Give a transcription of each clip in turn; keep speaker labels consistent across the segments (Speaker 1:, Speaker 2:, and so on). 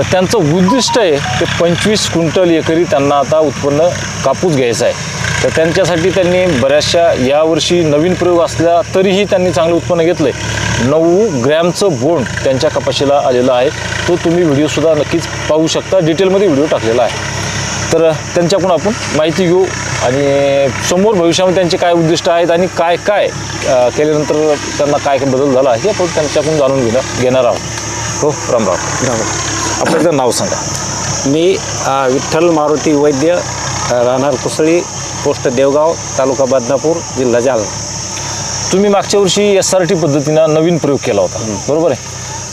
Speaker 1: तर त्यांचं उद्दिष्ट आहे ते पंचवीस क्विंटल एकरी त्यांना आता उत्पन्न कापूस घ्यायचं आहे. तर त्यांच्यासाठी त्यांनी बऱ्याचशा यावर्षी नवीन प्रयोग असला तरीही त्यांनी चांगलं उत्पन्न घेतलं आहे नऊ ग्रॅमचं बोंड त्यांच्या कपाशीला आलेलं आहे. तो तुम्ही व्हिडिओसुद्धा नक्कीच पाहू शकता. डिटेलमध्ये व्हिडिओ टाकलेला आहे. तर त्यांच्याकडून आपण माहिती घेऊ आणि समोर भविष्यामध्ये त्यांचे काय उद्दिष्ट आहेत आणि काय काय केल्यानंतर त्यांना काय काय बदल झाला हे आपण त्यांच्याकडून जाणून घेणं घेणार आहोत. हो राम राम आपलं एकदा नाव सांगा.
Speaker 2: मी अ, विठ्ठल मारुती वैद्य अ, राहणार कुसळी पोस्ट देवगाव तालुका बदनापूर जिल्हा जालना.
Speaker 1: तुम्ही मागच्या वर्षी एस आर टी पद्धतीनं नवीन प्रयोग केला होता. बरोबर आहे?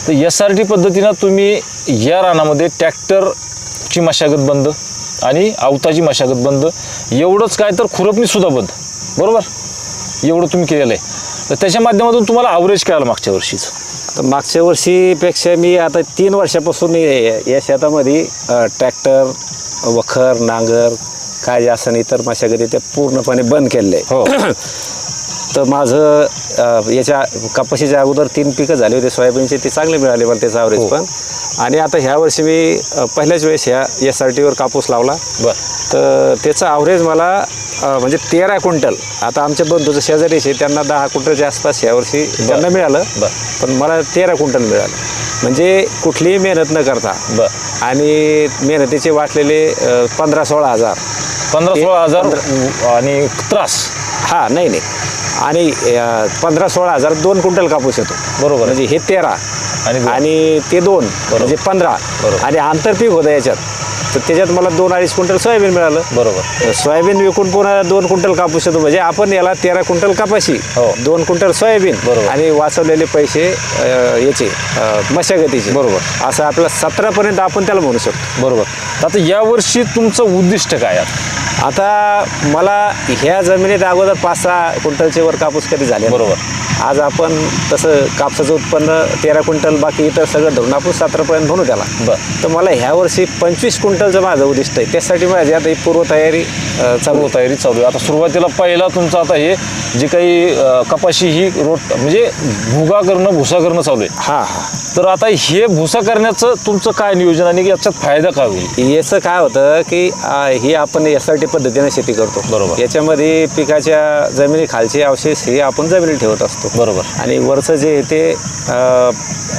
Speaker 1: तर एस आर टी पद्धतीनं तुम्ही या रानामध्ये ट्रॅक्टरची मशागत बंद आणि आवताची मशागत बंद एवढंच काय तर खुरपणीसुद्धा बंद. बरोबर? एवढं तुम्ही केलेलं आहे. तर त्याच्या माध्यमातून तुम्हाला ॲव्हरेज काय आलं मागच्या वर्षीचं.
Speaker 2: तर मागच्या वर्षीपेक्षा मी आता तीन वर्षापासून या शेतामध्ये ट्रॅक्टर वखर नांगर काय जे असं इतर मशागती ते पूर्णपणे बंद केलेले आहे
Speaker 1: हो.
Speaker 2: तर माझं याच्या कपाशीच्या अगोदर तीन पिकं झाली होते सोयाबीनचे ते चांगले मिळाले मला त्याचं ॲव्हरेज
Speaker 1: हो.
Speaker 2: पण. आणि आता ह्या वर्षी मी पहिल्याच वेळेस ह्या एस आर टीवर कापूस लावला.
Speaker 1: बर.
Speaker 2: तर त्याचं ॲव्हरेज मला म्हणजे तेरा क्विंटल. आता आमच्या बंधूचं शेजारीचे त्यांना दहा क्विंटलच्या आसपास यावर्षी त्यांना मिळालं.
Speaker 1: बर.
Speaker 2: पण मला तेरा क्विंटल मिळालं. म्हणजे कुठलीही मेहनत न करता.
Speaker 1: बर.
Speaker 2: आणि मेहनतीचे वाटलेले पंधरा सोळा हजार.
Speaker 1: पंधरा सोळा हजार आणि त्रास.
Speaker 2: हा नाही नाही. आणि पंधरा सोळा हजार दोन क्विंटल कापूस येतो.
Speaker 1: बरोबर.
Speaker 2: म्हणजे हे तेरा
Speaker 1: आणि
Speaker 2: ते दोन म्हणजे पंधरा. आणि आंतरपीक होतं याच्यात. तर त्याच्यात मला दोन अडीच क्विंटल सोयाबीन मिळालं.
Speaker 1: बरोबर.
Speaker 2: सोयाबीन विकून पुन्हा दोन क्विंटल कापूस येतो. म्हणजे आपण याला तेरा क्विंटल कापाशी
Speaker 1: हो.
Speaker 2: दोन क्विंटल सोयाबीन
Speaker 1: बरोबर.
Speaker 2: आणि वाचवलेले पैसे याचे मशागतीचे.
Speaker 1: बरोबर.
Speaker 2: असं आपलं सतरापर्यंत आपण त्याला म्हणू शकतो.
Speaker 1: बरोबर. आता यावर्षी तुमचं उद्दिष्ट काय आहे?
Speaker 2: आता मला ह्या जमिनीत अगोदर पाच सहा क्विंटलचे वर कापूस कधी झाले.
Speaker 1: बरोबर.
Speaker 2: आज आपण तसं कापसाचं उत्पन्न तेरा क्विंटल बाकी इतर सगळं धरून आपण सतरापर्यंत म्हणू त्याला
Speaker 1: बरं
Speaker 2: तर मला ह्या वर्षी पंचवीस क्विंटलचं माझं उद्दिष्ट आहे त्यासाठी माझी आता ही पूर्वतयारी अ, चालू.
Speaker 1: तयारी चालू आहे आता सुरुवातीला पहिला तुमचं आता हे जे काही अ, कपाशी ही रोट म्हणजे भुगा करणं भुसा करणं चालू आहे
Speaker 2: हां हां
Speaker 1: तर आता हे भुसा करण्याचं तुमचं काय नियोजन आणि याच्यात फायदा काय होईल
Speaker 2: याचं काय होतं की आ, ही आपण एस आर टी पद्धतीने शेती करतो
Speaker 1: बरोबर.
Speaker 2: याच्यामध्ये पिकाच्या जमिनी खालचे अवशेष हे आपण जमिनीत ठेवत असतो
Speaker 1: बरोबर
Speaker 2: आणि वरचं जे आहे ते अ,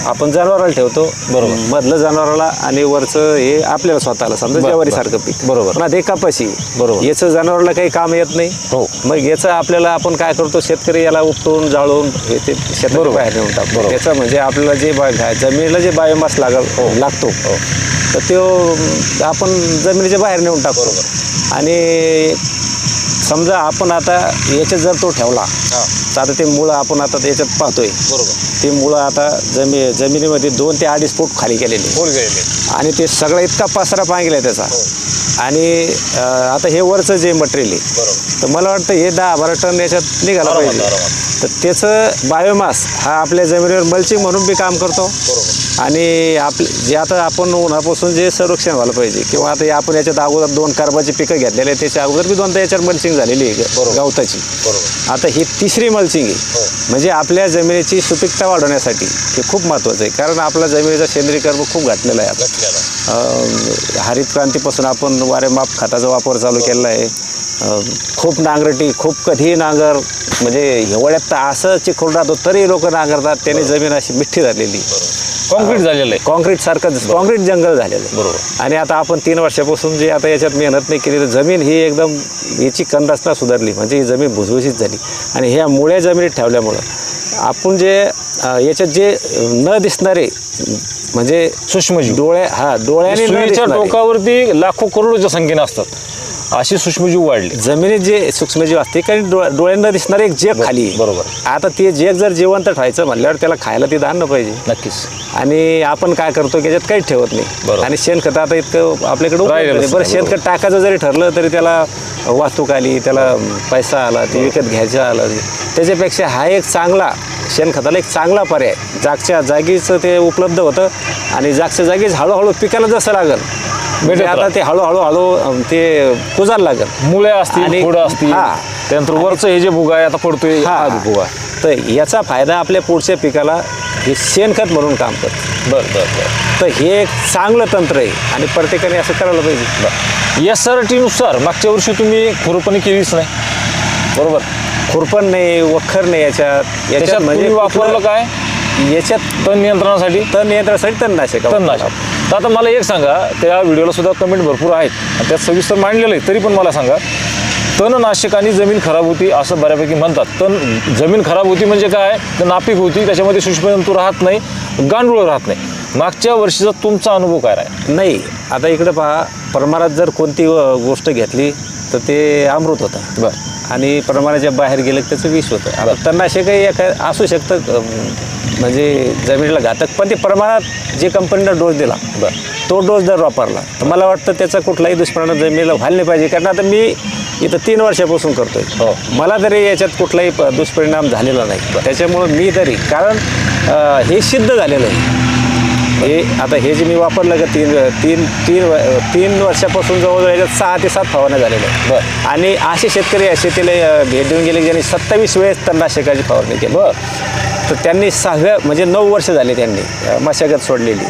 Speaker 2: आपण जनावराला ठेवतो
Speaker 1: बरोबर.
Speaker 2: मधलं जनावराला आणि वरचं हे आपल्याला स्वतःला समजा
Speaker 1: बरं,
Speaker 2: ज्वारी. सारखं पीक
Speaker 1: बरोबर.
Speaker 2: पुन्हा ते कपाशी
Speaker 1: बरोबर.
Speaker 2: याचं जनावराला काही काम येत नाही
Speaker 1: हो.
Speaker 2: मग याचं आपल्याला आपण काय करतो शेतकरी याला उपटून जाळून हे ते शेतात बाहेर नेऊन टाकतो
Speaker 1: बरोबर.
Speaker 2: त्याचं म्हणजे आपल्याला जे बा- घा- जमिनीला जे बायोमास लागल लागतो तर तो आपण जमिनीच्या बाहेर नेऊन टाकतो आणि समजा आपण आता याच्यात जर तो ठेवला तर आता ते मुळं आपण आता याच्यात पाहतोय.
Speaker 1: बरोबर.
Speaker 2: ते मुळं आता जमी जमिनीमध्ये दोन ते अडीच फूट खाली गेलेले. आणि ते सगळं इतका पसरा आहे त्याचा. आणि अं, आता हे वरचं जे मटेरियल आहे
Speaker 1: बरोबर.
Speaker 2: तर मला वाटतं हे दहा बारा टन याच्यात निघाला पाहिजे. तर त्याचं बायोमास हा आपल्या जमिनीवर मल्चिंग म्हणून बी काम करतो. आणि आपले जे आता आपण उन्हापासून जे संरक्षण व्हायला पाहिजे किंवा आता आपण याच्यात अगोदर दोन कार्बाची पिकं घेतलेले आहेत त्याच्या अगोदर बी दोनदा याच्यावर मल्चिंग झालेली आहे गवताची. आता ही तिसरी मल्चिंग आहे.
Speaker 1: हो.
Speaker 2: म्हणजे आपल्या जमिनीची सुपीकता वाढवण्यासाठी हे खूप महत्त्वाचं आहे. कारण आपला जमिनीचा सेंद्रीकर्म खूप घातलेला आहे आता. हरित क्रांतीपासून आपण वारेमाप खताचा वापर चालू केलेला आहे. खूप नांगरटी खूप कधीही नांगर म्हणजे हिवाळ्यात तर असं चिखल राहतो तरी लोक नांगरतात त्याने जमीन अशी मिठ्ठी झालेली.
Speaker 1: कॉन्क्रीट झालेलं आहे.
Speaker 2: कॉन्क्रीट सारखं कॉन्क्रीट जंगल झालेलं आहे.
Speaker 1: बरोबर.
Speaker 2: आणि आता आपण तीन वर्षापासून जे आता याच्यात मेहनत नाही केली तर जमीन ही एकदम याची कंदासना सुधारली म्हणजे ही जमीन भुसभुशीत झाली. आणि ह्या मुळ्या जमिनीत ठेवल्यामुळं आपण जे याच्यात जे न दिसणारे म्हणजे
Speaker 1: सूक्ष्मजीव.
Speaker 2: डोळ्या हा डोळ्याने.
Speaker 1: टोकावरती लाखो करोडोच्या संख्येने असतात. अशी सूक्ष्मजीव वाढली
Speaker 2: जमिनीत जे सूक्ष्मजीव असते कारण डोळ्या डोळ्यांना दिसणारे एक जेक खाली.
Speaker 1: बरोबर.
Speaker 2: आता ते जेक जर जिवंत ठेवायचं म्हणल्यावर त्याला खायला ते धान्य पाहिजे
Speaker 1: नक्कीच
Speaker 2: आणि आपण काय करतो की याच्यात काहीच ठेवत नाही
Speaker 1: बरोबर.
Speaker 2: आणि शेणखत आता इतकं आपल्याकडे उपलब्ध
Speaker 1: राहिलेलंच
Speaker 2: नाही. बरं
Speaker 1: नाही,
Speaker 2: शेणखत टाकायचं जरी ठरलं तरी त्याला वाहतूक आली त्याला पैसा आला ते विकत घ्यायचं आलं त्याच्यापेक्षा हा एक चांगला शेणखताला एक चांगला पर्याय जागच्या जागीच ते उपलब्ध होतं आणि जागच्या जागीच हळूहळू पिकाला जसं लागल म्हणजे आता. ते हळूहळू हळू ते कुजायला लागल.
Speaker 1: मुळे असतील
Speaker 2: आणि-
Speaker 1: फुडं असतील
Speaker 2: हा.
Speaker 1: त्यानंतर वरचं हे जे भुगा आहे आता पडतोय
Speaker 2: हा.
Speaker 1: हा भुगा
Speaker 2: तर याचा फायदा आपल्या पुढच्या पिकाला हे शेणखत म्हणून काम करतं.
Speaker 1: बरं बरं बरं.
Speaker 2: तर हे एक चांगलं तंत्र आहे. आणि प्रत्येकाने असं करायला पाहिजे.
Speaker 1: एस आर टीनुसार मागच्या वर्षी तुम्ही खुरपणी केलीच नाही. बरोबर.
Speaker 2: खुरपण नाही वखर नाही याच्यात.
Speaker 1: त्याच्यात तुम्ही वापरलं काय?
Speaker 2: याच्यात
Speaker 1: तण नियंत्रणासाठी?
Speaker 2: तण नियंत्रणासाठी तणनाशक
Speaker 1: तणनाशक. तर आता मला एक सांगा त्या व्हिडिओला सुद्धा कमेंट भरपूर आहेत. आणि त्यात सविस्तर मांडलेलं आहे तरी पण मला सांगा. तणनाशकाने जमीन खराब होती असं बऱ्यापैकी म्हणतात. तण जमीन खराब होती म्हणजे काय? तर नापीक होती त्याच्यामध्ये सूक्ष्मजंतू राहत नाही गांडूळ राहत नाही. मागच्या वर्षीचा तुमचा अनुभव काय आहे
Speaker 2: नाही आता इकडे पहा प्रमाणात जर कोणती अ, गोष्ट घेतली तर ते अमृत होतं.
Speaker 1: बरं.
Speaker 2: आणि प्रमाणाच्या बाहेर गेलं की त्याचं विष होतं. आता तणनाशकही एका असू शकतं अम, म्हणजे जमिनीला घातक पण ते प्रमाणात जे कंपनीनं डोस दिला
Speaker 1: बरं.
Speaker 2: तो डोस जर वापरला तर मला वाटतं त्याचा कुठलाही दुष्परिणाम जमिनीला व्हायला नाही पाहिजे. कारण आता मी इथं तीन वर्षापासून करतोय.
Speaker 1: हो.
Speaker 2: मला तरी याच्यात कुठलाही प- दुष्परिणाम झालेला नाही. त्याच्यामुळं मी तरी कारण अ, हे सिद्ध झालेलं आहे. हे आता हे जे मी वापरलं का तीन तीन तीन व- तीन वर्षापासून जवळजवळ याच्यात सहा ते सात फवारण्या झालेल्या आहेत.
Speaker 1: बरं.
Speaker 2: आणि असे शेतकरी या शेतीला भेट देऊन गेले ज्यांनी सत्तावीस वेळेस तणनाशकाची फवारणी केली.
Speaker 1: बरं.
Speaker 2: तर त्यांनी सहाव्या म्हणजे नऊ वर्ष झाली त्यांनी मशागत सोडलेली.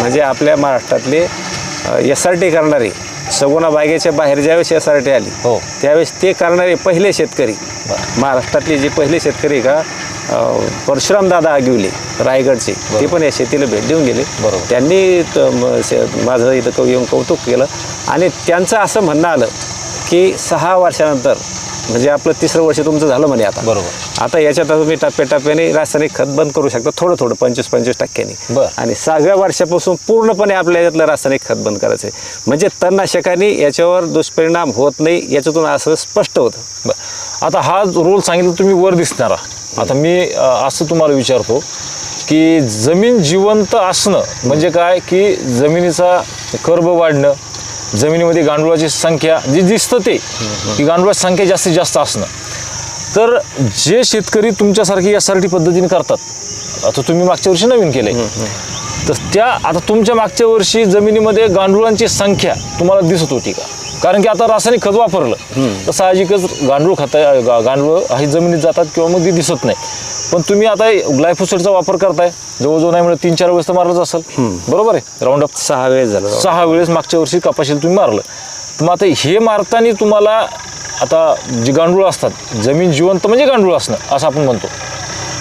Speaker 2: म्हणजे आपल्या महाराष्ट्रातले एस आर टी करणारे सगुणा बागेच्या बाहेर ज्यावेळेस एस आर टी आली
Speaker 1: हो.
Speaker 2: त्यावेळेस ते करणारे पहिले शेतकरी महाराष्ट्रातले जे पहिले शेतकरी का परशुराम दादा आगिवले रायगडचे. ते पण या शेतीला भेट देऊन गेले.
Speaker 1: बरोबर.
Speaker 2: त्यांनी माझं इथं कव- येऊन कौतुक केलं. आणि त्यांचं असं म्हणणं आलं की सहा वर्षानंतर म्हणजे आपलं तिसरं वर्ष तुमचं झालं म्हणे आता.
Speaker 1: बरोबर.
Speaker 2: आता याच्यात तुम्ही टप्प्याटप्प्याने रासायनिक खत बंद करू शकता थोडं थोडं पंचवीस पंचवीस टक्क्यांनी.
Speaker 1: बरं.
Speaker 2: आणि सहाव्या वर्षापासून पूर्णपणे आपल्या याच्यातलं रासायनिक खत बंद करायचं आहे म्हणजे तणनाशकाने याच्यावर दुष्परिणाम होत नाही याच्यातून असं स्पष्ट होतं.
Speaker 1: बरं. आता हा रोल सांगितलं तुम्ही वर दिसणारा. आता मी असं तुम्हाला विचारतो की जमीन जिवंत असणं म्हणजे काय? की जमिनीचा कर्ब वाढणं जमिनीमध्ये गांडुळाची संख्या जी दिसतं ते की गांडुळाची संख्या जास्तीत जास्त असणं. तर जे शेतकरी तुमच्यासारखी एस आर टी पद्धतीने करतात आता तुम्ही मागच्या वर्षी नवीन केलंय. तर त्या आता तुमच्या मागच्या वर्षी जमिनीमध्ये गांडुळांची संख्या तुम्हाला दिसत होती का? कारण की आता रासायनिक खत वापरलं तर साहजिकच गांडूळ खत गांडूळ हे जमिनीत जातात किंवा मग ते दिसत नाही. पण तुम्ही आता ग्लायफोसेटचा वापर करताय जवळजवळ नाही म्हणजे तीन चार वेळेस तर मारलंच असेल. बरोबर आहे? राऊंड अप
Speaker 2: सहा वेळेस झालं.
Speaker 1: सहा वेळेस मागच्या वर्षी कपाशीला तुम्ही मारलं. तर मग आता हे मारताना तुम्हाला आता जे गांडूळ असतात जमीन जिवंत म्हणजे गांडूळ असणं असं आपण म्हणतो.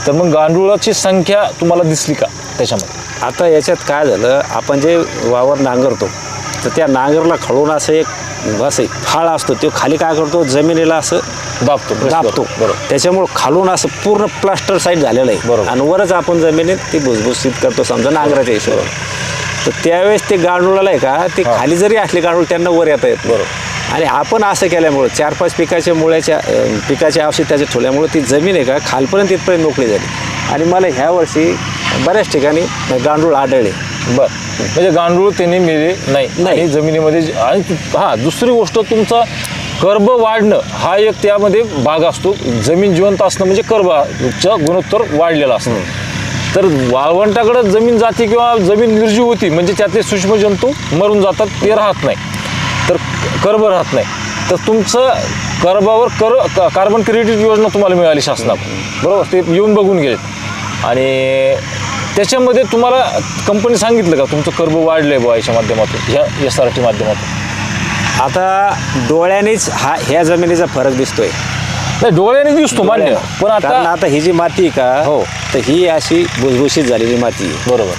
Speaker 1: तर मग गांडुळाची संख्या तुम्हाला दिसली का त्याच्यामध्ये?
Speaker 2: आता याच्यात काय झालं आपण जे वावर नांगरतो तर त्या नांगरला खळून असं एक असं एक फाळ असतो. तो खाली काय करतो? जमिनीला असं
Speaker 1: दाबतो.
Speaker 2: दाबतो.
Speaker 1: बरोबर.
Speaker 2: त्याच्यामुळं खालून असं पूर्ण प्लास्टर साईड झालेलं आहे.
Speaker 1: बरोबर.
Speaker 2: आणि वरच आपण जमिनीत ती भुसभुशीत करतो. समजा नांगराच्या हिशोबाने. तर त्यावेळेस ते गांडुळाला आहे का ते खाली जरी असले गांडूळ त्यांना वर येता येत
Speaker 1: बरोबर.
Speaker 2: आणि आपण असं केल्यामुळं चार पाच पिकाच्या मुळ्याच्या अं, पिकाच्या औषध त्याच्या ठेवल्यामुळं ती जमीन आहे का खालपर्यंत तिथपर्यंत मोकळी झाली. आणि मला ह्या वर्षी बऱ्याच ठिकाणी गांडूळ आढळले.
Speaker 1: बर. म्हणजे गांडूळ त्यांनी मेले नाही.
Speaker 2: नाही.
Speaker 1: आणि जमिनीमध्ये जे- आणि हा दुसरी गोष्ट तुमचा कर्ब वाढणं हा एक त्यामध्ये भाग असतो. जमीन जिवंत असणं म्हणजे कर्बाचा गुणोत्तर वाढलेला असतो. तर वाळवंटाकडे जमीन जाते किंवा जमीन निर्जीव होती म्हणजे त्यातले सूक्ष्म जंतू मरून जातात ते राहत नाही. तर कर्ब राहत नाही. तर तुमचं कर्बावर कर क- कार्बन क्रेडिट योजना तुम्हाला मिळाली शासनाकडून. बरोबर? ते येऊन बघून गेलेत आणि त्याच्यामध्ये तुम्हाला कंपनी सांगितलं का? तुमचं कर्ब वाढलंय बुवा याच्या माध्यमातून ह्या एस आर टी माध्यमातून.
Speaker 2: आता डोळ्यानेच हा ह्या जमिनीचा फरक दिसतोय.
Speaker 1: नाही डोळ्याने दिसतो मान्य पण
Speaker 2: कारण
Speaker 1: आता
Speaker 2: आता ही जी माती आहे का
Speaker 1: हो.
Speaker 2: तर ही अशी भुसभुशीत झालेली माती आहे.
Speaker 1: बरोबर.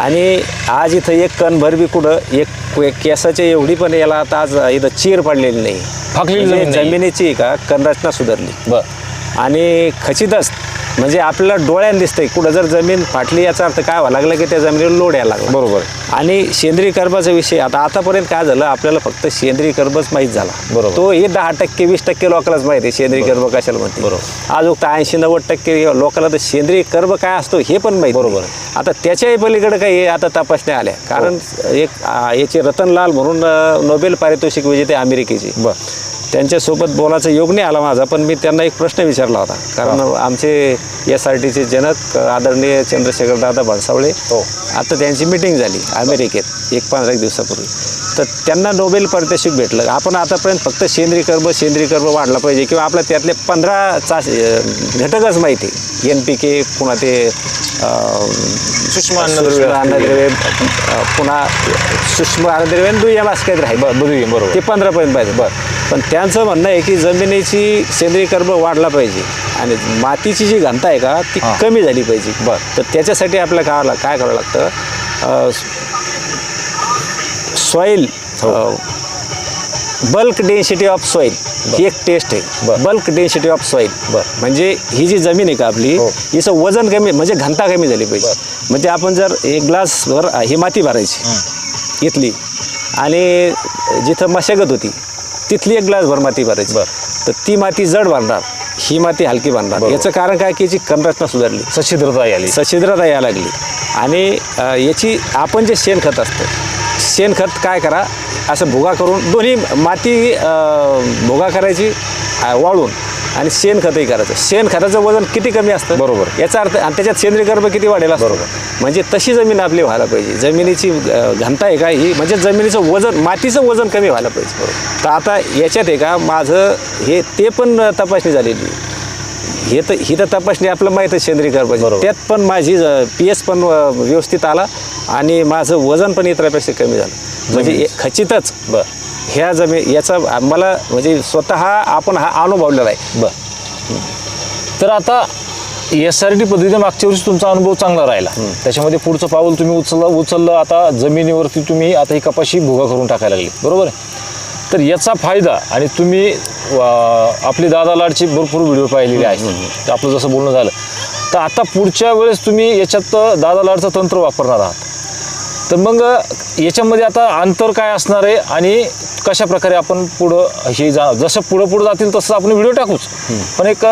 Speaker 2: आणि आज इथं एक कणभर बी कुठं एक एक केसाच्या एवढी पण याला आता आज इथं चीर पडलेली नाही.
Speaker 1: फाकलेली
Speaker 2: म्हणजे
Speaker 1: जमीन नाही.
Speaker 2: जमिनीची आहे का कणरचना सुधारली.
Speaker 1: बर.
Speaker 2: आणि खचितच म्हणजे आपल्याला डोळ्याने दिसतंय. कुठं जर जमीन फाटली याचा अर्थ काय व्हावं लागलं की त्या जमिनीवर लोड यायला लागला.
Speaker 1: बरोबर.
Speaker 2: आणि सेंद्रिय कर्बाचा विषय आता आतापर्यंत काय झालं आपल्याला फक्त सेंद्रिय कर्बच माहीत झाला.
Speaker 1: बरोबर.
Speaker 2: तो हे दहा टक्के वीस टक्के लोकांनाच माहिती आहे सेंद्रिय कर्ब कशाला म्हणते
Speaker 1: बरोबर.
Speaker 2: आज फक्त ऐंशी नव्वद टक्के लोकांना तर सेंद्रिय कर्ब काय असतो हे पण माहिती
Speaker 1: बरोबर.
Speaker 2: आता त्याच्याही पलीकडे काही हे आता तपासण्या आल्या. कारण एक आ, याचे रतनलाल म्हणून नोबेल पारितोषिक विजेते अमेरिकेचे.
Speaker 1: बर.
Speaker 2: त्यांच्यासोबत बोलायचा योग नाही आला माझा पण मी त्यांना एक प्रश्न विचारला होता. कारण आमचे एस आर टीचे जनक आदरणीय चंद्रशेखर दादा भडसावळे.
Speaker 1: हो.
Speaker 2: आता त्यांची मिटिंग झाली अमेरिकेत एक पंधरा एक दिवसापूर्वी. तर त्यांना नोबेल पारितोषिक भेटलं. आपण आतापर्यंत फक्त सेंद्रिय कर्ब सेंद्रिय कर्ब वाढला पाहिजे किंवा आपल्या त्यातले पंधरा अं, घटकच माहिती एन पी के पुन्हा ते
Speaker 1: सूक्ष्म अन्नद्रव्य
Speaker 2: पुन्हा सूक्ष्म अन्नद्रव्य आणि दुय्यम असं काहीतरी आहे.
Speaker 1: बर. बरोबर बरोबर.
Speaker 2: ते पंधरा पर्यंत पाहिजे. बरं. पण त्यांचं म्हणणं आहे की जमिनीची सेंद्रिय कर्ब वाढला पाहिजे. आणि मातीची जी घनता आहे का ती
Speaker 1: हां.
Speaker 2: कमी झाली पाहिजे
Speaker 1: बरं.
Speaker 2: तर त्याच्यासाठी आपल्याला काय ला- काय करावं लागतं soil bulk density of soil ही एक टेस्ट आहे
Speaker 1: बरं.
Speaker 2: बल्क डेन्सिटी ऑफ सॉईल
Speaker 1: बरं.
Speaker 2: म्हणजे ही जी जमीन आहे का आपली
Speaker 1: हो.
Speaker 2: हिचं वजन कमी म्हणजे घनता कमी झाली पाहिजे म्हणजे आपण जर एक ग्लासभर ही माती भरायची इथली आणि जिथं मशागत होती तिथली एक ग्लासभर माती भरायची
Speaker 1: बरं.
Speaker 2: तर ती माती जड बांधणार ही माती हलकी
Speaker 1: बरोबर.
Speaker 2: याचं कारण काय की याची कनरचना सुधारली.
Speaker 1: सच्छिद्रता आली
Speaker 2: सच्छिद्रता यायला लागली. आणि अ, याची आपण जे शेणखत असतं शेणखत काय करा असं भुगा करून दोन्ही माती अ, भुगा करायची अ, वाळून आणि शेणखतही करायचं. शेणखताचं वजन किती कमी असतं?
Speaker 1: बरोबर.
Speaker 2: याचा अर्थ आणि त्याच्यात सेंद्रिय कर्ब किती वाढेल असतं?
Speaker 1: बरोबर.
Speaker 2: म्हणजे तशी जमीन आपली व्हायला पाहिजे. जमिनीची अ, घनता आहे का ही? म्हणजे जमिनीचं वजन मातीचं वजन कमी व्हायला पाहिजे. तर आता याच्यात आहे का माझं हे ते पण तपासणी झालेली. आहे. हे तर ही तर तपासणी आपलं माहीत आहे सेंद्रिय कर्बाची
Speaker 1: बरोबर.
Speaker 2: त्यात पण माझी पी एस पण अ, व्यवस्थित आला आणि माझं वजन पण इतरापेक्षा कमी झालं. म्हणजे हे खचितच.
Speaker 1: बर.
Speaker 2: ह्या जमीन याचा मला म्हणजे स्वतः आपण हा अनुभवलेला आहे.
Speaker 1: बर. तर आता एस आर टी पद्धतीने मागच्या वर्षी तुमचा अनुभव चांगला राहिला. त्याच्यामध्ये पुढचं पाऊल तुम्ही उचललं उचललं आता जमिनीवरती तुम्ही आता ही कपाशी भुगा करून टाकायला लागली. बरोबर आहे? तर याचा फायदा आणि तुम्ही आपली दादा लाडची भरपूर व्हिडिओ पाहिलेले आहेत. तर आपलं जसं बोलणं झालं. तर आता पुढच्या वेळेस तुम्ही याच्यात दादा लाडचं तंत्र वापरणार आहात. तर मग याच्यामध्ये आता अंतर काय असणार आहे आणि कशा प्रकारे आपण पुढं हे जा जसं पुढं पुढं जातील तसं आपण व्हिडिओ टाकूच. पण एक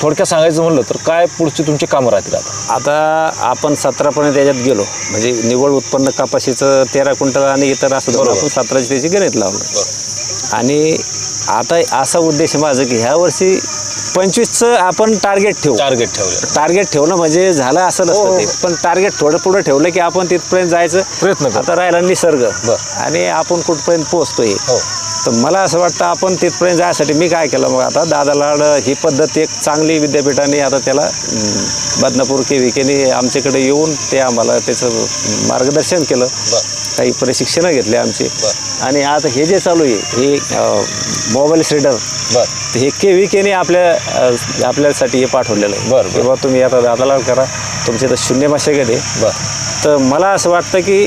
Speaker 1: थोडक्यात सांगायचं म्हणलं तर काय पुढचे तुमचे कामं राहतील आता?
Speaker 2: आता आपण सतरापर्यंत त्याच्यात गेलो. म्हणजे निव्वळ उत्पन्न कपाशीचं तेरा क्विंटल आणि इतर असं धरून आपण सतराची त्याची गणित लावलं. आणि आता असा उद्देश आहे माझं की ह्या वर्षी पंचवीसचं आपण टार्गेट ठेवू.
Speaker 1: टार्गेट ठेवलं.
Speaker 2: टार्गेट ठेवणं म्हणजे झालं असं नसतं ते. पण टार्गेट थोडं पुढं ठेवलं की आपण तिथपर्यंत जायचं.
Speaker 1: प्रयत्न करू.
Speaker 2: आता राहिला निसर्ग. आणि आपण कुठपर्यंत पोहोचतोय.
Speaker 1: हो.
Speaker 2: तर मला असं वाटतं आपण तिथपर्यंत जायसाठी मी काय केलं मग आता दादा लाड ही पद्धत एक चांगली विद्यापीठाने आता त्याला अं, बदनापूर के विकेने आमच्याकडे येऊन ते आम्हाला त्याचं मार्गदर्शन केलं. काही प्रशिक्षणं घेतले आमचे. आणि आता हे जे चालू आहे हे मोबाईल तर हे के व्ही केने आपल्या आपल्यासाठी हे पाठवलेलं आहे.
Speaker 1: बरं.
Speaker 2: किंवा तुम्ही आता दादाला करा. तुमच्या तर शून्य मशागत आहे.
Speaker 1: बर.
Speaker 2: तर मला असं वाटतं की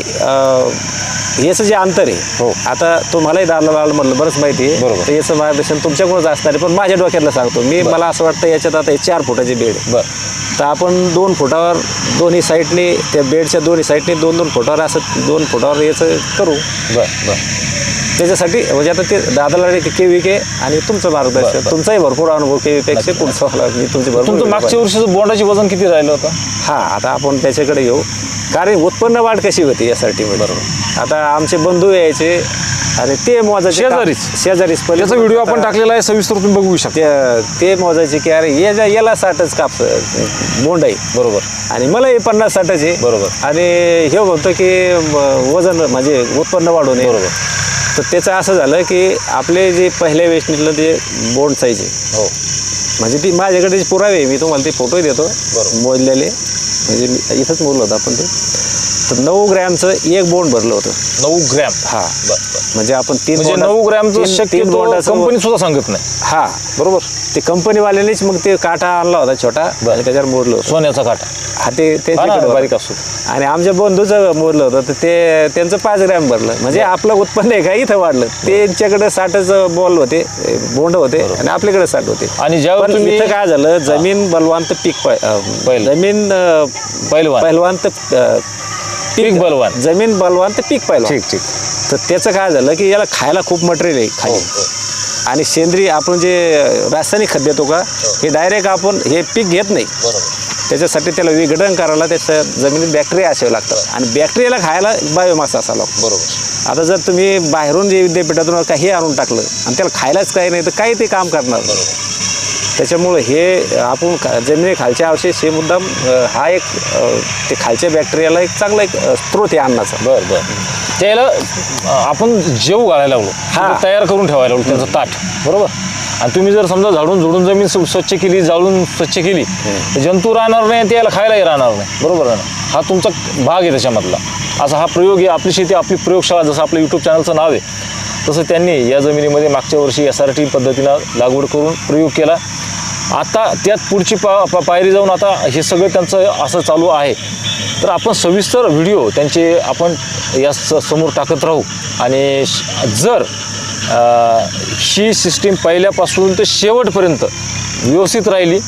Speaker 2: याचं जे अंतर आहे
Speaker 1: हो.
Speaker 2: आता तुम्हालाही दादाला म्हटलं बरंच माहिती आहे.
Speaker 1: बरोबर.
Speaker 2: तर याचं मार्गदर्शन तुमच्याकडूनच असणार आहे पण माझ्या डोक्यातलं सांगतो. मी मला असं वाटतं याच्यात आता हे चार फुटाची बेड आहे.
Speaker 1: बर.
Speaker 2: तर आपण दोन फुटावर दोन्ही साईडने त्या बेडच्या दोन्ही साईडने दोन दोन फुटावर असं दोन फुटावर याचं करू.
Speaker 1: बर बर.
Speaker 2: त्याच्यासाठी म्हणजे आता ते दादाला के व्ही के आणि तुमचं
Speaker 1: बरं,
Speaker 2: मार्गदर्शन.
Speaker 1: बरं.
Speaker 2: तुमचाही भरपूर अनुभव के व्हीपेक्षा पुढचा मला मी तुमचे भरपूर
Speaker 1: तुमचं मागच्या. वर्षीचं बोंडाचे वजन किती राहिलं होतं?
Speaker 2: हा आता आपण त्याच्याकडे येऊ. कारण उत्पन्न वाढ कशी होती यासाठी बरोबर. आता आमचे बंधू यायचे. आणि ते मोजायचे
Speaker 1: शेजारीच.
Speaker 2: शेजारीच पहिले
Speaker 1: त्याचा व्हिडिओ आपण टाकलेला आहे सविस्तर तुम्ही बघू शकता.
Speaker 2: ते ते मोजायचे की अरे याला याला साठच काप बोंड आहे
Speaker 1: बरोबर.
Speaker 2: आणि मलाही पन्नास साठच. आहे
Speaker 1: बरोबर.
Speaker 2: आणि हे म्हणतो की म, वजन म्हणजे उत्पन्न वाढून
Speaker 1: बरोबर.
Speaker 2: तर त्याचं असं झालं की आपले जे पहिल्या वेचणीतलं ते बोंड साईज आहे
Speaker 1: हो.
Speaker 2: म्हणजे ती माझ्याकडे जे पुरावे आहे, मी तुम्हाला ते फोटो देतो.
Speaker 1: बरोबर.
Speaker 2: मोजलेले. म्हणजे मी इथंच मोजलं होतं आपण ते. तर नऊ ग्रॅमचं एक बोंड भरलं होतं.
Speaker 1: नऊ ग्रॅम?
Speaker 2: हा. म्हणजे आपण तीन
Speaker 1: म्हणजे
Speaker 2: बोंडा-
Speaker 1: नऊ ग्रॅमचं
Speaker 2: तीन- तीन
Speaker 1: शक्यतो
Speaker 2: बोंडाचं-
Speaker 1: कंपनी सुद्धा सांगत नाही.
Speaker 2: हा.
Speaker 1: बरोबर?
Speaker 2: ते कंपनीवाल्यानेच मग ते काटा आणला होता छोटा
Speaker 1: बरं.
Speaker 2: आणि त्याच्यावर मोडलं होतं.
Speaker 1: सोन्याचा काटा.
Speaker 2: हा ते
Speaker 1: हा ना,
Speaker 2: त्यांच्याकडे होतं.
Speaker 1: बारीक असतो.
Speaker 2: आणि आमच्या बंधूचं मोडलं होतं तर ते त्यांचं पाच ग्रॅम भरलं. म्हणजे आपलं उत्पन्न आहे का? इथं वाढलं. त्यांच्याकडे साठच बॉल होते बोंड होते आणि आपल्याकडे साठ होते.
Speaker 1: आणि
Speaker 2: पण
Speaker 1: तुम्ही-
Speaker 2: इथं काय झालं? जमीन बलवान तर पीक अं,
Speaker 1: पहिलं.
Speaker 2: जमीन अं,
Speaker 1: पहिलवान.
Speaker 2: पहिलवान तर अं,
Speaker 1: पीक बलवान.
Speaker 2: जमीन बलवान तर पीक पहिलवान
Speaker 1: ठीक ठीक.
Speaker 2: तर त्याचं काय झालं की याला खायला खूप मटेरियल आहे खाली. आणि सेंद्रिय आपण जे रासायनिक खत देतो का हे. डायरेक्ट आपण हे पीक घेत नाही. त्याच्यासाठी त्याला विघटन करायला त्याच्या जमिनीत बॅक्टेरिया असावे लागतात. आणि बॅक्टेरियाला खायला बायोमास असावा लागतो.
Speaker 1: बरोबर.
Speaker 2: आता जर तुम्ही बाहेरून जे विद्यापीठातून काही आणून टाकलं आणि त्याला खायलाच काही नाही तर काही ते काम करणार नाही. त्याच्यामुळं हे आपण खा- जमिनी खालचे अवशेष हे मुद्दाम हा एक ते खालच्या बॅक्टेरियाला एक चांगला एक अं, स्रोत आहे अन्नाचा.
Speaker 1: बर बर. त्याला आपण जेव घालायला लागलो
Speaker 2: हा.
Speaker 1: म्हणजे तयार करून ठेवायला लागलो त्याचं ताट. बरोबर? आणि तुम्ही जर समजा झाडून झुडून जमीन स्व- स्वच्छ केली जाळून स्वच्छ केली तर जंतू राहणार नाही त्याला खायलाही राहणार नाही. बरोबर आहे ना? हा तुमचा भाग आहे त्याच्यामधला. असा हा प्रयोग आहे. आपली शेती आपली प्रयोगशाळा जसं आपलं यूट्यूब चॅनलचं नाव आहे. तसं त्यांनी या जमिनीमध्ये मागच्या वर्षी एस आर टी पद्धतीनं लागवड करून प्रयोग केला. आता त्यात पुढची पा पा- पायरी जाऊन आता हे सगळं त्यांचं असं चालू आहे. तर आपण सविस्तर व्हिडिओ त्यांचे आपण या स- समोर टाकत राहू. आणि श- जर ही सिस्टीम पहिल्यापासून ते शेवटपर्यंत व्यवस्थित राहिली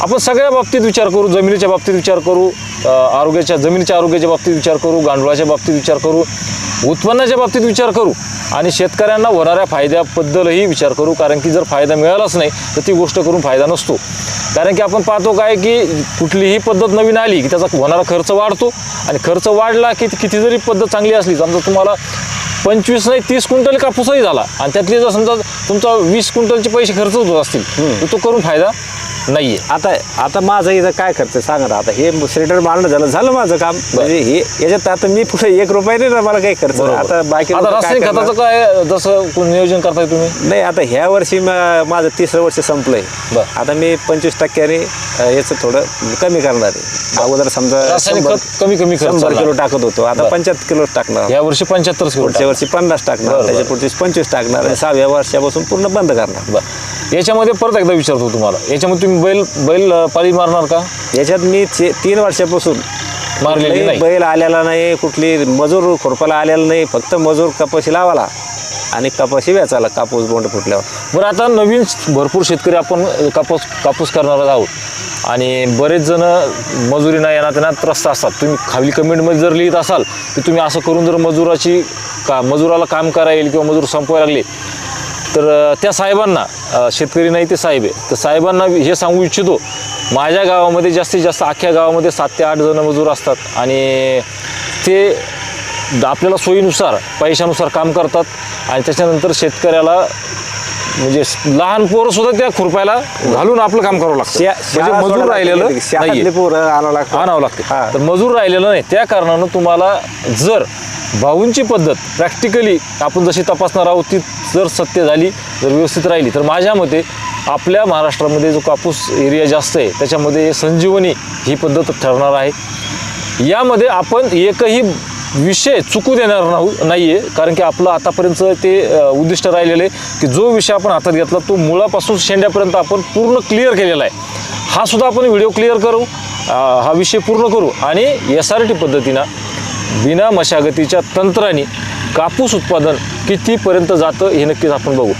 Speaker 1: आपण सगळ्या बाबतीत विचार करू जमिनीच्या बाबतीत विचार करू आरोग्याच्या जमिनीच्या आरोग्याच्या बाबतीत विचार करू गांडुळाच्या बाबतीत विचार करू उत्पन्नाच्या बाबतीत विचार करू. आणि शेतकऱ्यांना होणाऱ्या फायद्याबद्दलही विचार करू कारण की जर फायदा मिळालाच नाही तर ती गोष्ट करून फायदा नसतो. कारण की आपण पाहतो काय की कुठलीही पद्धत नवीन आली की त्याचा होणारा खर्च वाढतो. आणि खर्च वाढला की किती जरी पद्धत चांगली असली समजा तुम्हाला पंचवीस नाही तीस क्विंटल कापूसही झाला. आणि त्यातले जर समजा तुमचा वीस क्विंटलचे पैसे खर्च होत असतील तर तो करून फायदा नाहीये.
Speaker 2: आता आता माझं इथं काय खर्च सांगा ना आता हे सिलेंडर मारणं झालं झालं माझं काम. म्हणजे हे याच्यात आता मी पुढे एक रुपया नाही ना मला काही खर्च आता बाकी
Speaker 1: आता रासायनिक? खताचं काय जसं कोण नियोजन करताय तुम्ही?
Speaker 2: नाही आता ह्या वर्षी माझं तिसरं वर्ष संपलंय. आता मी पंचवीस टक्क्याने याचं थोडं कमी करणार आहे. अगोदर समजा
Speaker 1: रासायनिक
Speaker 2: शंभर-
Speaker 1: खत कमी कमी
Speaker 2: शंभर. किलो टाकत होतो. आता. पंच्याहत्तर किलो टाकणार.
Speaker 1: या वर्षी पंच्याहत्तर
Speaker 2: पुढच्या वर्षी पन्नास टाकणार
Speaker 1: बरं,
Speaker 2: त्याच्या. पुढची पंचवीस टाकणार आणि सहाव्या वर्षापासून पूर्ण बंद करणार.
Speaker 1: बरं. याच्यामध्ये परत एकदा विचारतो तुम्हाला. याच्यामध्ये तुम्ही बैल बैल अं, पाळी मारणार का?
Speaker 2: याच्यात मी चे- तीन वर्षापासून.
Speaker 1: मारलेली
Speaker 2: कुठलाही
Speaker 1: नाही.
Speaker 2: बैल आलेला नाही कुठली मजूर खुरपाला आलेला नाही फक्त मजूर कपाशी लावाला आणि कपाशी वेचायला कापूस बोंड फुटल्यावर.
Speaker 1: बरं आता नवीन भरपूर शेतकरी आपण अं, कापूस कापूस करणार आहोत. आणि बरेच जण मजुरी नाही येणार त्यांना त्रस्त असतात. तुम्ही खाली कमेंटमध्ये जर लिहित असाल की तुम्ही असं करून जर मजुराची का मजुराला काम करा येईल किंवा मजूर संपवायला लागले तर त्या साहेबांना शेतकरी नाही ते साहेब आहे. तर साहेबांना हे सांगू इच्छितो माझ्या गावामध्ये जास्तीत जास्त अख्ख्या गावामध्ये सात ते आठ जण मजूर असतात आणि ते आपल्याला सोयीनुसार पैशानुसार काम करतात आणि त्याच्यानंतर शेतकऱ्याला म्हणजे लहान पोरं सुद्धा त्या खुरपायला घालून आपलं काम करावं लागतं. म्हणजे मजूर राहिलेलं नाहीये.
Speaker 2: पोरं आणावं लागतं.
Speaker 1: आणावं लागते.
Speaker 2: हा.
Speaker 1: तर मजूर राहिलेलं नाही. त्या कारणानं तुम्हाला जर भाऊंची पद्धत प्रॅक्टिकली आपण जशी तपासणार आहोत ती जर सत्य झाली जर व्यवस्थित राहिली तर माझ्या मते आपल्या महाराष्ट्रामध्ये जो कापूस एरिया जास्त आहे त्याच्यामध्ये संजीवनी ही पद्धत ठरणार आहे. यामध्ये आपण एकही विषय चुकू देणार नाहू नाही आहे कारण की आपलं आतापर्यंत ते उद्दिष्ट राहिलेलं आहे की जो विषय आपण हातात घेतला तो मुळापासून शेंड्यापर्यंत आपण पूर्ण क्लिअर केलेला आहे. हा सुद्धा आपण व्हिडिओ क्लिअर करू. हा विषय पूर्ण करू. आणि एस आर टी पद्धतीनं बिना मशागतीच्या तंत्राने कापूस उत्पादन कितीपर्यंत जातं हे नक्कीच आपण बघू.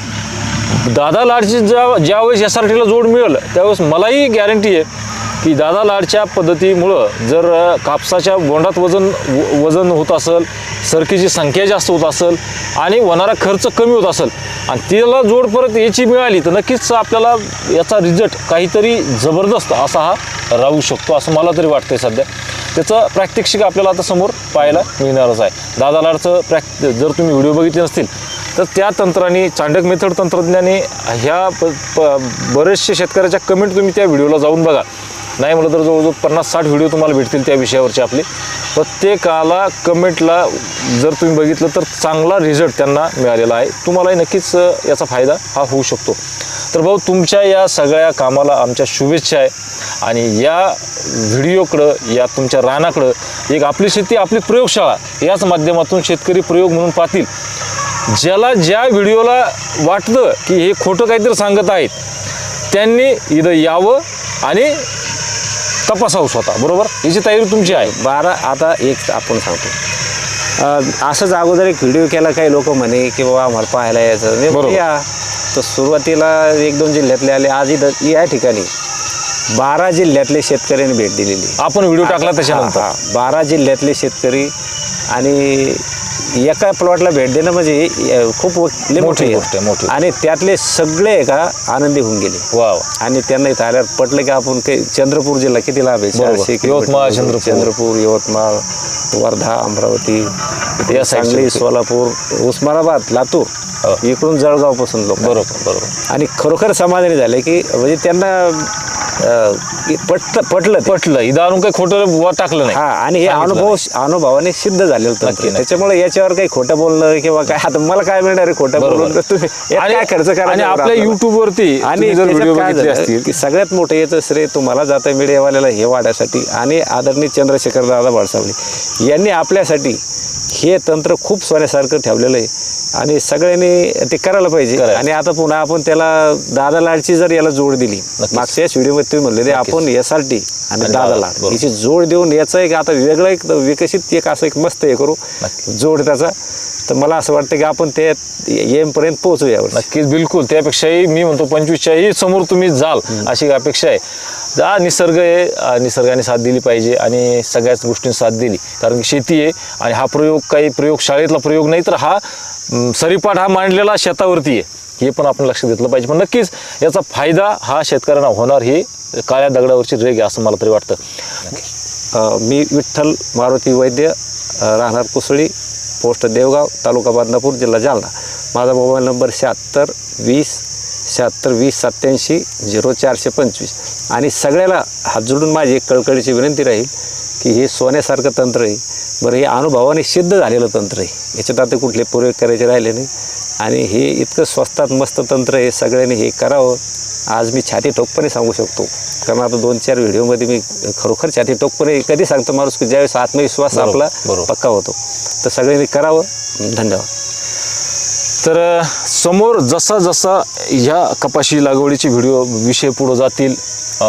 Speaker 1: दादा लाडची ज्या ज्यावेळेस एस आर टीला जोड मिळेल त्यावेळेस मलाही गॅरंटी आहे की दादा लाडच्या पद्धतीमुळं जर कापसाच्या बोंडात वजन व- वजन होत असेल सरकीची संख्या जास्त होत असेल आणि होणारा खर्च कमी होत असेल आणि तिला जोड परत याची मिळाली तर नक्कीच आपल्याला याचा रिझल्ट काहीतरी जबरदस्त असा हा राहू शकतो असं मला तरी वाटतंय सध्या. त्याचं प्रात्यक्षिक आपल्याला आता समोर पाहायला मिळणारच आहे. दादा लाडचं प्रॅक्ट जर तुम्ही व्हिडिओ बघितले नसतील तर त्या तंत्राने चांडक मेथड तंत्रज्ञाने ह्या प प बरेचसे शेतकऱ्याच्या कमेंट तुम्ही त्या व्हिडिओला जाऊन बघा. नाही म्हटलं तर जवळजवळ पन्नास साठ व्हिडिओ तुम्हाला भेटतील त्या विषयावरचे आपले. प्रत्येकाला कमेंटला जर तुम्ही बघितलं तर चांगला रिझल्ट त्यांना मिळालेला आहे. तुम्हालाही नक्कीच याचा फायदा हा होऊ शकतो. तर भाऊ तुमच्या या सगळ्या कामाला आमच्या शुभेच्छा आहे. आणि या व्हिडिओकडं या तुमच्या रानाकडं एक आपली शेती आपली प्रयोगशाळा याच माध्यमातून शेतकरी प्रयोग म्हणून पाहतील. ज्याला ज्या व्हिडिओला वाटतं की हे खोटं काहीतरी सांगत आहेत त्यांनी इथं यावं आणि तपासावं स्वतः बरोबर? याची तयारी तुमची आहे.
Speaker 2: बारा आता एक आपण सांगतो. असंच अगोदर एक व्हिडिओ केला काही लोक म्हणे की बाबा आम्हाला पाहायला यायचं.
Speaker 1: बरोबर.
Speaker 2: या. तर सुरुवातीला एक दोन जिल्ह्यातले आले. आज इथं या ठिकाणी बारा जिल्ह्यातले शेतकऱ्यांनी भेट दिलेली
Speaker 1: आपण व्हिडिओ टाकला
Speaker 2: हा. बारा जिल्ह्यातले शेतकरी आणि एका प्लॉटला भेट देणं म्हणजे अं, खूप
Speaker 1: मोठी
Speaker 2: मोठी
Speaker 1: गोष्ट आहे, मोठी.
Speaker 2: आणि त्यातले सगळे का आनंदी होऊन गेले
Speaker 1: वा वा
Speaker 2: आणि त्यांना इथं आल्यावर पटलं की आपण काही चंद्रपूर जिल्हा किती लाभ आहे
Speaker 1: बरोबर.
Speaker 2: चारशे किलोमीटर
Speaker 1: यवतमाळ,
Speaker 2: दूर.
Speaker 1: चंद्रपूर.
Speaker 2: चंद्रपूर यवतमाळ वर्धा अमरावती
Speaker 1: या
Speaker 2: सांगली. सोलापूर उस्मानाबाद लातूर
Speaker 1: हो.
Speaker 2: इकडून जळगावपासून लोक
Speaker 1: बरोबर बरोबर
Speaker 2: आणि खरोखर समाधानी झाले की म्हणजे त्यांना अं, पटलं पटलं ते.
Speaker 1: पटलं. इथं आणून काही खोटं व टाकलं नाही.
Speaker 2: हा आणि हे
Speaker 1: सांगितलं
Speaker 2: अनुभव अनुभवाने सिद्ध झालेलं
Speaker 1: नक्की, नक्की.
Speaker 2: त्याच्यामुळे याच्यावर काही खोटं बोलणं किंवा काय आता मला काय मिळणार आहे खोटं
Speaker 1: बरोबर.
Speaker 2: बोलून? तर तुम्ही यात
Speaker 1: आणि
Speaker 2: काय खर्च करा
Speaker 1: आणि आपल्या YouTube वरती
Speaker 2: आणि
Speaker 1: तुम्ही जर
Speaker 2: त्याच्यात
Speaker 1: व्हिडिओ
Speaker 2: काय
Speaker 1: बघितले
Speaker 2: झालं
Speaker 1: असतील.
Speaker 2: की सगळ्यात मोठं येतं श्रेय तुम्हाला जातं मीडियावाल्याला हे वाढायसाठी. आणि आदरणीय चंद्रशेखर दादा बाळसावळे यांनी आपल्यासाठी हे तंत्र खूप सोन्यासारखं ठेवलेलं आहे. आणि सगळ्यांनी ते करायला पाहिजे.
Speaker 1: करायला.
Speaker 2: आणि आता पुन्हा आपण त्याला दादा लाडची जर याला जोड दिली मागच्या व्हिडिओमध्ये तुम्ही म्हणले आपण एस आर टी आणि
Speaker 1: आणि
Speaker 2: दादा
Speaker 1: दादा,
Speaker 2: लाड.
Speaker 1: बरोबर.
Speaker 2: याची जोड देऊन याचं एक आता वेगळं एक विकसित एक असं एक मस्त हे करू. जोड त्याचा. तर मला असं वाटतं की आपण ते एमपर्यंत पोहोचू यावर
Speaker 1: नक्कीच बिलकुल. त्यापेक्षाही मी म्हणतो पंचवीसच्याही समोर तुम्ही जाल अशी अपेक्षा आहे. जा निसर्ग आहे निसर्गाने साथ दिली पाहिजे आणि सगळ्याच गोष्टींनी साथ दिली. कारण की शेती आहे आणि हा प्रयोग काही प्रयोग शाळेतला प्रयोग नाही तर हा सरीपाठ हा मांडलेला शेतावरती आहे. हे पण आपण लक्ष घेतलं पाहिजे. पण नक्कीच याचा फायदा हा शेतकऱ्यांना होणार हे काळ्या दगडावरची रेग आहे असं मला तरी वाटतं.
Speaker 2: मी विठ्ठल मारुती वैद्य राहणार कुसळी. पोस्ट देवगाव तालुका बदनापूर जिल्हा जालना. माझा मोबाईल नंबर शहात्तर वीस शहात्तर वीस सत्याऐंशी झिरो चारशे पंचवीस. आणि सगळ्याला हात जोडून माझी एक कळकळीची विनंती राहील की हे सोन्यासारखं तंत्र आहे. बरं हे अनुभवाने सिद्ध झालेलं तंत्र आहे. याच्यात आता कुठले प्रयोग करायचे राहिले नाही. आणि हे इतकं स्वस्तात मस्त तंत्र आहे. सगळ्यांनी हे करावं. आज मी छाती ठोकपणे सांगू शकतो. कारण आता दोन चार व्हिडिओमध्ये मी खरोखर छाती ठोकपणे कधी सांगतो माणूस की ज्यावेळेस आत्मविश्वास आपला. पक्का होतो. तर सगळ्यांनी करावं. धन्यवाद.
Speaker 1: तर समोर जसा जसा ह्या कपाशी लागवडीचे व्हिडिओ विषय पुढे जातील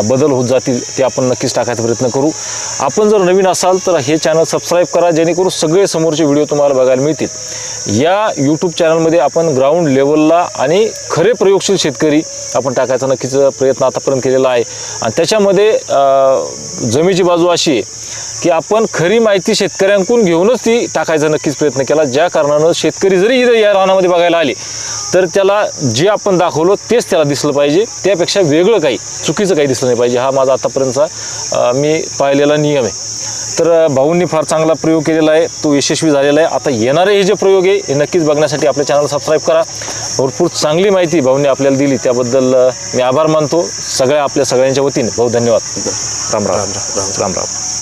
Speaker 1: बदल होत जातील ते आपण नक्कीच टाकायचा प्रयत्न करू. आपण जर नवीन असाल तर हे चॅनल सबस्क्राईब करा जेणेकरून सगळे समोरचे व्हिडिओ तुम्हाला बघायला मिळतील. या यूट्यूब चॅनलमध्ये आपण ग्राउंड लेवलला आणि खरे प्रयोगशील शेतकरी आपण टाकायचा नक्कीच प्रयत्न आतापर्यंत केलेला आहे. आणि त्याच्यामध्ये जमीची बाजू अशी आहे की आपण खरी माहिती शेतकऱ्यांकडून घेऊनच ती टाकायचा नक्कीच प्रयत्न केला ज्या कारणानं शेतकरी जरी इथं या रानामध्ये बघायला आले तर त्याला जे आपण दाखवलं तेच त्याला दिसलं पाहिजे. त्यापेक्षा वेगळं काही चुकीचं काही दिसलं नाही पाहिजे. हा माझा आतापर्यंतचा मी पाहिलेला नियम आहे. तर भाऊंनी फार चांगला प्रयोग केलेला आहे. तो यशस्वी झालेला आहे. आता येणारे हे जे प्रयोग आहे हे नक्कीच बघण्यासाठी आपल्या चॅनल सबस्क्राईब करा. भरपूर चांगली माहिती भाऊंनी आपल्याला दिली. त्याबद्दल मी आभार मानतो. सगळ्या आपल्या सगळ्यांच्या वतीने. भाऊ धन्यवाद. राम राम. राम राम.